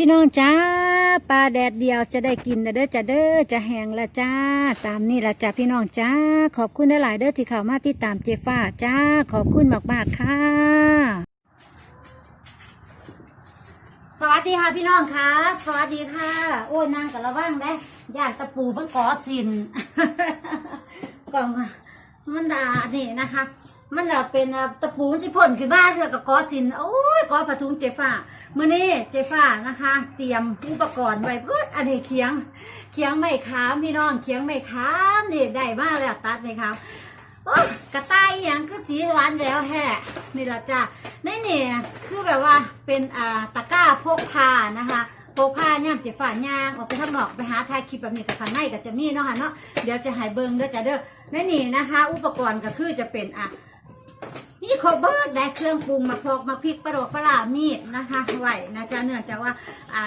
พี่น้องจ้าปลาแดดเดียวจะได้กินนะเด้อจ้าเด้อจะแห้งละจ้า ตามนี่ละจ้าพี่น้องจ้า ขอบคุณหลายเด้อที่เข้ามาติดตามเจฟ้าจ้า ขอบคุณมากๆค่ะ สวัสดีค่ะพี่น้องค่ะ สวัสดีค่ะ โอ้ยนางกับระว่างได้ย่านตะปูเพิ่งก่อสินกล่องมันดานี่นะคะ มันจะเป็นอะตะปูมันสิพ่นขึ้นมาเถื่อกับกอสินโอ้ยกอผาทุงเจฟ้ามื่อนี้เจฟ้านะคะ เตรียมอุปกรณ์ไว้เพื่ออันนี้เคียงเคียงไม่ขามพี่น้องเคียงไม่ขามนี่ได้มาแล้วตัดไม่ขามโอ้ยกระต่ายอย่างคือสีหวานแล้วแฮ่นี่ละจ้ะนี่นี่คือแบบว่าเป็นอ่าตะกร้าพกพานะคะพกพาย่ามเจ็บฝ่าย่างออกไปทางนอกไปหาถ่ายคลิปแบบนี้กับข้างในก็จะมีเนาะค่ะเนาะเดี๋ยวจะหายเบิงเด้อจ้ะเด้อนี่นี่นะคะ อุปกรณ์ก็คือจะเป็นอะ นี่ขอเบิร์ดได้เครื่องปรุงมาพอกมาพริกปลาดกปลาหมีดนะคะไหวนะจ๊ะเนื่องจากว่าอ่า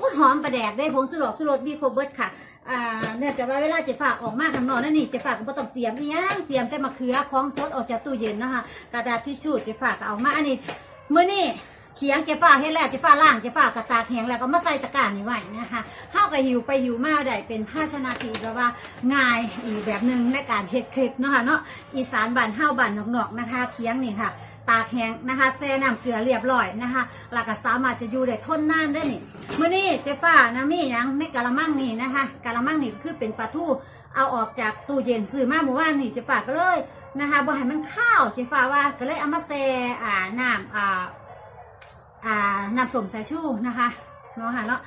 อุ๊ยหอมประแดกได้ผงสุรสสุรสมีคเบิร์ดค่ะอ่าเนื่องจากว่าเวลาเจะฝากออกมาข้างนอกนั่นนี่เจะฝากก็ต้องเตรียมอีหยังเตรียมแต่มะเขือของสดออกจากตู้เย็นนะคะกระดาษทิชชู่เจะฝากเอามาอันนี้มื้อนี้ เขียงเจะฝากให้แล้วเจะฝาล่างเจะฝากระตากแหงแล้วก็มาใส่ตะกร้านี่ไว้นะคะเข้ากับหิวไปหิวมาได้เป็นภาชนะที่แบบว่าง่ายอีกแบบหนึ่งในการเฮ็ดคลิปเนาะค่ะเนาะอีสานบ้านเฮาบ้านนอกๆนะคะเคียงนี่ค่ะตากแห้งนะคะแช่น้ำเกลือเรียบร้อยนะคะแล้วก็สามารถจะอยู่ได้ทนนานได้นี่มื้อนี้เจฟ้านะมีหยังในกะละมังนี่นะคะกะละมังนี่คือเป็นปลาทูเอาออกจากตู้เย็นซื้อมาเมื่อวานนี่เจฟ้าก็เลยนะคะบ่ให้มันข้าวเจฟ้าว่าก็เลยเอามาแช่อ่าน้ำอ่า อ่านำสมสายชูนะคะเนาะค่ะเนาะ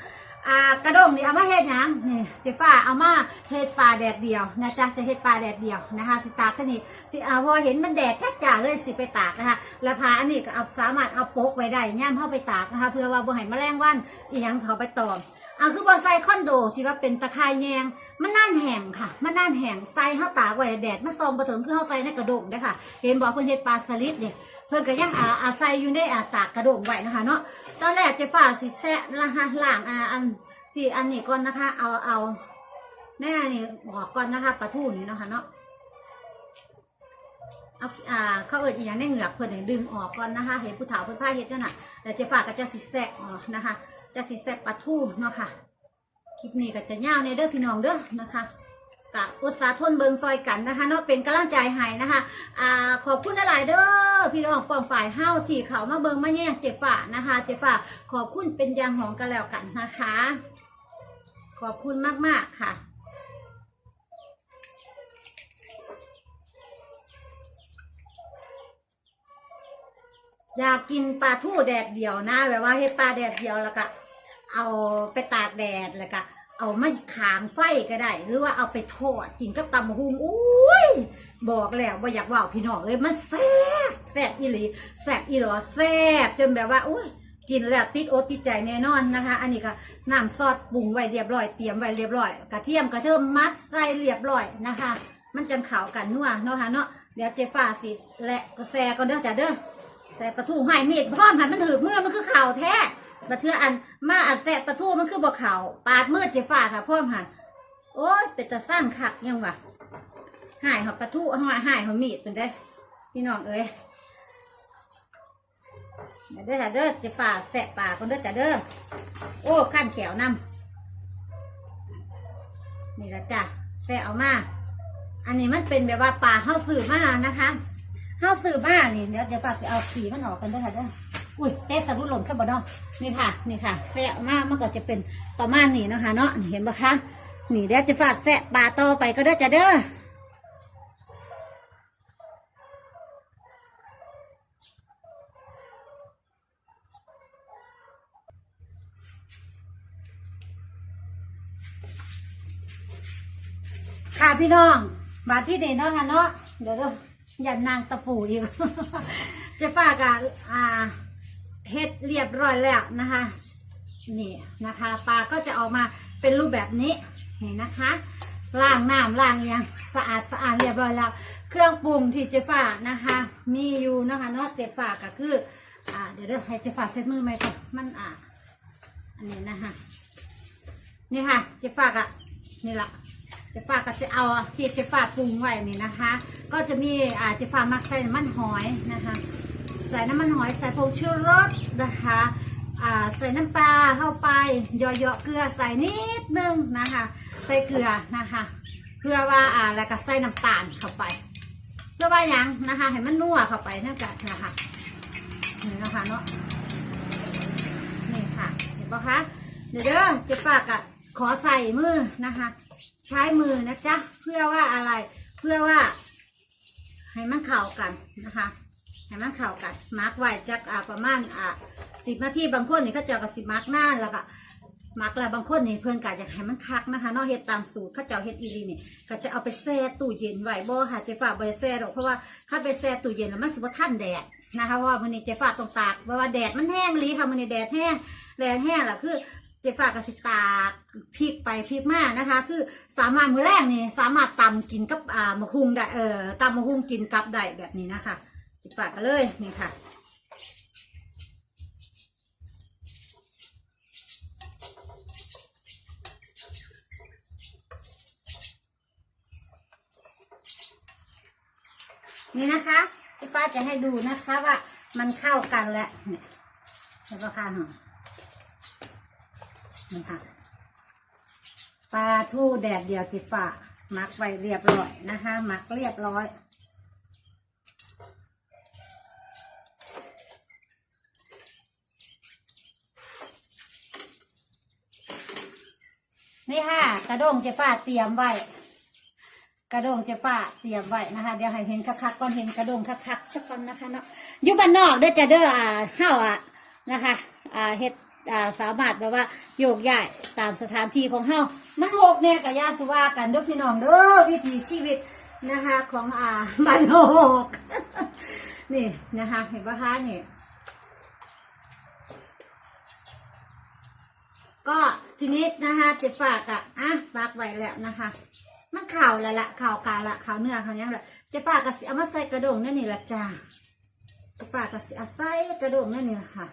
อ่ากระด้งนี่เอามาเฮ็ดหยังนี่เจฟ้าเอามาเฮ็ดปลาแดดเดียวนะจ๊ะจะเฮ็ดปลาแดดเดียวนะคะสิตากสนิทสิเอาพอเห็นมันแดดจ้าจ่าเลยสิไปตากนะคะแล้วพาอันนี้ก็เอาสามารถเอาโป๊กไว้ได้ย่ามเข้าไปตากนะคะเพื่อว่าบ่ให้แมลงวันอีหยังเขาไปตอม อาคือบ่ใส่คอนโดที่ว่าเป็นตะไคร้แยงมันน่านแห้งค่ะ มันน่านแห้งใส่เข้าตากไว้แดดมันซองบ่ถึงคือเข้าใส่ในกระดงเด้ค่ะ เห็นบอกเพิ่นเฮ็ดปลาสลิดเนี่ยเพิ่นก็ยังอาอาศัยอยู่ในอาตากกระดงไว้นะคะเนาะตอนแรกจะฝ่าสิแซะนะคะล้างอันอันสิอันนี้ก่อนนะคะ เอาเอาแน่นี่บอกก่อนนะคะปลาทูนี่นะคะเนาะ เอาอ่าเขาเอิดอีกอย่างในเหงือกเพื่อนให้ดึงออกก่อนนะคะ เห็นผู้เฒ่าเพื่อนผ้าเฮ็ดนั่นน่ะแต่เจะฝากก็จะสิแซะออกนะคะ จะสิแซะปลาทูเนาะค่ะ คลิปนี้ก็จะยาวในเด้อพี่น้องเด้อนะคะกะอุตสาห์ทนเบิงซอยกันนะคะเนาะเป็นกำลังใจให้นะคะอ่าขอบคุณหลายๆเด้อพี่น้องปองฝ่ายเฮ้าที่เขามาเบิงมาแย่งเจ็บฝ่านะคะ เจ็บฝ่าขอบคุณเป็นอยางหองกันแล้วกันนะคะ ขอบคุณมากๆค่ะ อยากกินปลาทูแดดเดียวนะแบบว่าเฮ็ดปลาแดดเดียวแล้วก็เอาไปตากแดดแล้วก็เอามาขางไฟก็ได้ หรือว่าเอาไปทอดกินกับตำบักหุงอุ้ยบอกแล้วว่าอยากว่าวพี่น้องเลยมันแซ่บแซ่บอีหลีแซ่บอีหลอแซ่บจนแบบว่าอุ้ยกินแล้วติดอกติดใจแน่นอนนะคะ อันนี้ก็น้ำซอสปรุงไว้เรียบร้อยเตรียมไว้เรียบร้อยกระเทียมกระเทียมมัดใส่เรียบร้อยนะคะ มันจังขาวกันนัวเนาะค่ะเนาะเดี๋ยวเจฟ้าสิและกาแฟก่อนเด้อจ้ะเด้อ แสบประตูให้มีดพร้อมหันมันถือเมื่อมันคือเข่าแท้มาเทืออันมาอันแสบประตูมันคือบ่เข่าปาดมืดเจ็บฝ่าค่ะพร้อมหันโอ้ยเป็นตาสร้างขักยังวะหายหับประตูหายหายหับมีดเป็นได้พี่น้องเอ้ยเด้อจ้ะเด้อเจ็บฝ่าแสบปากคนเด้อจ้ะเด้อโอ้ขั้นแขวนำนี่ละจ้ะแสบเอามา อันนี้มันเป็นแบบว่าปลาเข้าสื่อมานะคะ ข้าวซื้อมานี่เดี๋ยวเดี๋ยวฝากไปเอาสีมันออกกันด้วยค่ะเด้ออุ้ยเตะสะดุดหล่นซะบ่เนาะนี่ค่ะนี่ค่ะแซะมากมันก็จะเป็นประมาณนี้นะคะ เนาะเห็นปะคะนี่เดี๋ยวจะฝากแซะปลาต่อไปก็ได้จ้ะเด้อค่ะพี่น้องมาที่นี่เนาะค่ะเนาะเดี๋ยวเด้อ อยันนางตะปูอีก เจะฝากอะอ่าเฮ็ดเรียบร้อยแล้วนะคะ นี่นะคะปลาก็จะออกมาเป็นรูปแบบนี้นี่นะคะล้างน้ำล้างอยังสะอาดสะอาดเรียบร้อยแล้ว เครื่องปรุงที่เจฝานะคะ มีอยู่นะคะเนาะเจฝาก็คืออ่าเดี๋ยวเดี๋ยวให้เจฝาเซ็ตมือไหมก่อนมันอ่าอันนี้นะคะนี่ค่ะเจฝากอะนี่ละ เจฝากก็จะเอาที่เจฝากปรุงไว้นี่นะคะ ก็จะมีอ่าเจฝากมักใส่น้ำมันหอยนะคะ ใส่น้ำมันหอยใส่ผงชูรสนะคะอ่าใส่น้ำปลาเข้าไปเยาะๆเกลือใส่นิดนึงนะคะ ใส่เกลือนะคะเพื่อว่าอ่าแล้วก็ใส่น้ำตาลเข้าไป เพื่อว่ายังนะคะให้มันนัวเข้าไปนั่นกันนะคะนี่นะคะเนาะนี่ค่ะเห็นปะคะเดี๋ยวเด้อเจะฝากอะขอใส่มือนะคะ ใช้มือนะจ๊ะเพื่อว่าอะไรเพื่อว่า ให้มันเข้ากันนะคะให้มันเข้ากันมาร์กไว้จากอ่าประมาณอ่าสิบนาทีบางคนนี่เขาเจะกับสิมาร์กหน้าแล้วก็มาร์กแล้วบางคนนี่เพื่อนกะจะให้มันคักนะคะนอกเฮ็ดตามสูตรเขาเจ้าเฮ็ดอีหลีนี่ก็จะเอาไปแช่ตู้เย็นไว้บ่ค่ะเจ๊ฝากบริแช่หรอกเพราะว่าถ้าไปแช่ตู้เย็นแล้วมันสิบ่ทันแดด นะคะเพราะว่ามื้อนี้เจ๊ฝากต้องตากเพราะว่าแดดมันแห้งอีหลีค่ะมื้อนี้แดดแห้งแดดแห้งล่ะคือเจฝากกสิตากพริกไปพริกมานะคะ คือสามารถมือแรกนี่สามารถตำกินกับอ่ามะฮุงได้เออตำมะฮุงกินกับได้แบบนี้นะคะเจฝากกันเลยนี่ค่ะนี่นะคะ เจฟ้าจะให้ดูนะคะว่ามันเข้ากันแล้วเนี่ยเห็นปะคะหนูนี่ค่ะปลาทูแดดเดียวจิฟ้ามักไว้เรียบร้อยนะคะมักเรียบร้อยนี่ค่ะกระด้งเจฟ้าเตรียมไว้ กระดงเจฟ้าเตรียมไว้นะคะเดี๋ยวให้เห็นคักๆก่อนเห็นกระดงคักๆสักคนนะคะเนาะอยู่บ้านนอกเด้อจะเด้ออ่าเฮาอะนะคะอ่าเฮ็ดอ่าสามารถแบบว่าโยกย้ายตามสถานที่ของเฮามันหกเนี่ยกับยาสุว่ากันเด้อพี่น้องเด้อวิถีชีวิตนะคะของอ่าบ้านนอกนี่นะคะเห็นปะคะนี่ก็ทีนี้นะคะเจ็บฝากอะอะฝากไว้แล้วนะคะ มันข่าวล้วละข่าวกาละข่าวเนื้อข่าวหยังละจ็บฝากกะสิเอามาใส่กระดงนั่นนี่ละจ้าจ็บฝากกะสิเอาใส่กระดงนั่นนี่ละค่ะ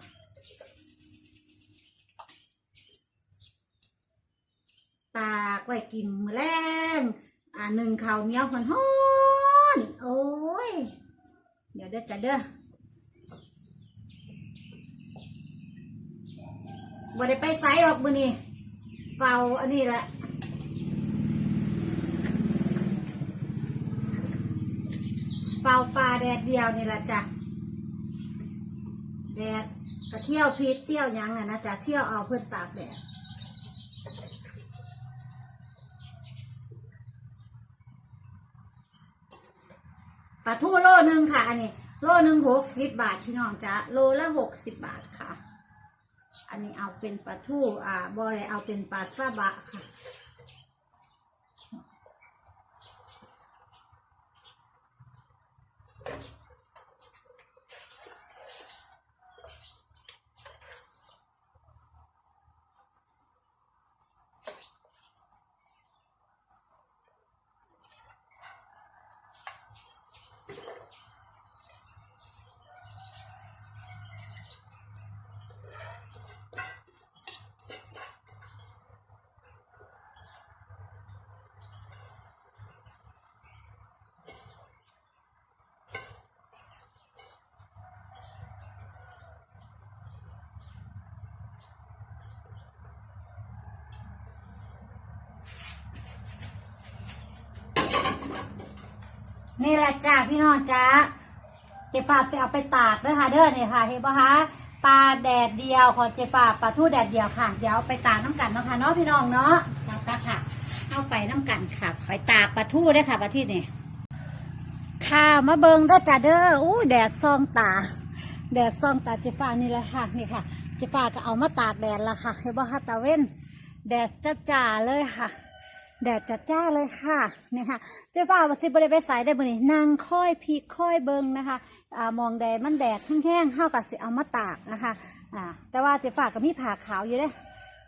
ตากไว้กินมื้อแรงอ่าหนึ่งข้าวเหนียวหอนโอ้ยเดี๋ยวเด้อจ้ะเด้อบ่ได้ไปไสหรอกมือนี้เฝ้าอันนี้แหละ เฝ้าปลาแดดเดียวนี่แหละจ้ะแดดก็เที่ยวพิษเที่ยวยังอะนะจ้ะเที่ยวเอาเพื่อนตากแดดปลาทูโลหนึ่งค่ะ อันนี้ โลหนึ่งหกสิบบาทพี่น้องจ้ะโลละหกสิบบาทค่ะ อันนี้เอาเป็นปลาทูอ่าบอเลยเอาเป็นปลาซาบะค่ะ นี่แหละจ้าพี่น้องจ้าเจฝาจะเอาไปตากเด้อค่ะเด้อเนี่ยค่ะเห็นปะคะปลาแดดเดียวของเจฝาปลาทูแดดเดียวค่ะ เดี๋ยวไปตากน้ำกันเนาะค่ะเนาะพี่น้องเนาะจ้าค่ะเอาไปน้ำกันค่ะ ไปตากปลาทูได้ค่ะปลาที่นี่ค่ะมาเบิงเด้อจ้าเด้ออู้แดดซองตา แดดซองตาเจฝานี่แหละค่ะนี่ค่ะเจฝาก็เอามาตากแดดละค่ะเห็นปะคะตาเว้นแดดจ้าจ้าๆเลยค่ะ แดดจัดจ้าเลยค่ะนี่ค่ะเจ้าฟ้าวสิบริไปสายได้บ่นี่นางค่อยพีค่อยเบิงนะคะอ่ามองแดดมันแดดแห้งๆห้ากับสิเอามาตากนะคะอ่าแต่ว่าเจ้าฟ้าก็มีผ่าขาวอยู่เด้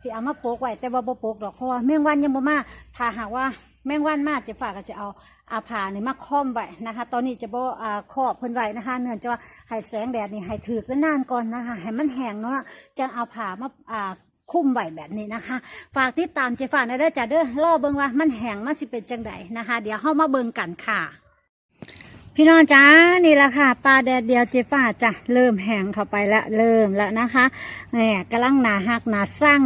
สิเอามาโปกไว้แต่ว่าบ่โปกดอกเพราะว่าแมงวันยังบ่มาถ้าหากว่าแมงวันมาเจ้าฟ้าก็จะเอาอาผ่านี่มาค้อมไว้นะคะ ตอนนี้จะบ่อ่าครอบเพิ่นไว้นะคะ เนื่องจากว่าให้แสงแดดนี่ให้ถือกันนานก่อนนะคะให้มันแห้งเนาะจะเอาผ่ามาอ่า คุ้มไหวแบบนี้นะคะ ฝากติดตามเจฟ้าในเด้อจ้าเด้อรอเบิ่งว่ามันแห้งมันสิเป็นจังไดนะคะ เดี๋ยวเฮามาเบิ่งกันค่ะ พี่น้องจ้านี่แหละค่ะปลาแดดเดียวเจฟ้าจ้ะเริ่มแห้งเข้าไปแล้วเริ่มแล้วนะคะแหมกำลังหนาหักหนาสั่ง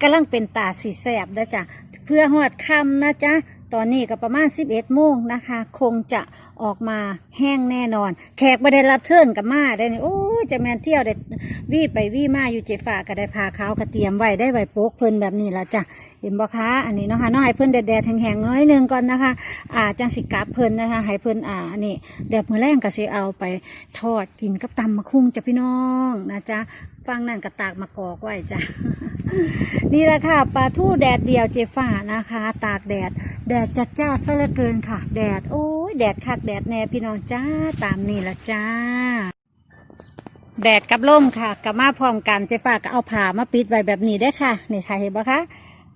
กำลังเป็นตาสีแสบนะจ๊ะเพื่อหอดคำนะจ๊ะตอนนี้ก็ประมาณ 11โมงนะคะ คงจะ ออกมาแห้งแน่นอน แขกไม่ได้รับเชิญกับมาได้นี่โอ้จะแมนเที่ยวได้วี่ไปวี่มาอยู่เจฟ้าก็ได้พาเขากระเตรียมไว้ได้ไว้โป๊กเพิ่นแบบนี้ละจ้ะเห็นบ่คะอันนี้เนาะค่ะน้องให้เพิ่นแดดๆแห้งๆน้อยนึงก่อนนะคะ อ่าจังสิกลับเพิ่นนะคะให้เพิ่นอ่าอันนี้เดี๋ยวมื้อแรงก็สิเอาไปทอดกินกับตำมะคุงจ้ะพี่น้องนะจ๊ะฟังนั่นก็ตากมากอกไว้จ้ะนี่แหละค่ะปลาทูแดดเดียวเจฟ้านะคะ ตากแดด แดดจัดจ้าซะเหลือเกินค่ะ แดดโอ้ยแดดคักแดดดแน่พี่น้องจ้าตามนี่ละจ้า แดดกับลมค่ะกับมาพร้อมกันเจฟ้าก็เอาผ้ามาปิดไว้แบบนี้ได้ค่ะนี่ค่ะเห็นปะคะ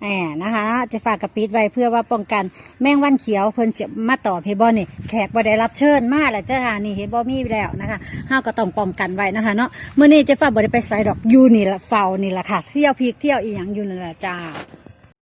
แหมนะคะเจฟ้าก็ปิดไว้เพื่อว่าป้องกัน แมงวันเขียวเพิ่นจะมาต่อเพบอนี่แขกบ่ได้รับเชิญมาแล้วจ้านี่เห็นบ่มีแล้วนะคะเฮาก็ต้องป้องกันไว้นะคะเนาะเมื้อนี้เจฟ้าบ่ได้ไปไสดอกอยู่นี่ละเฝ้านี่ละค่ะเที่ยวพีกเที่ยวอีหยังอยู่นั่ละจ้า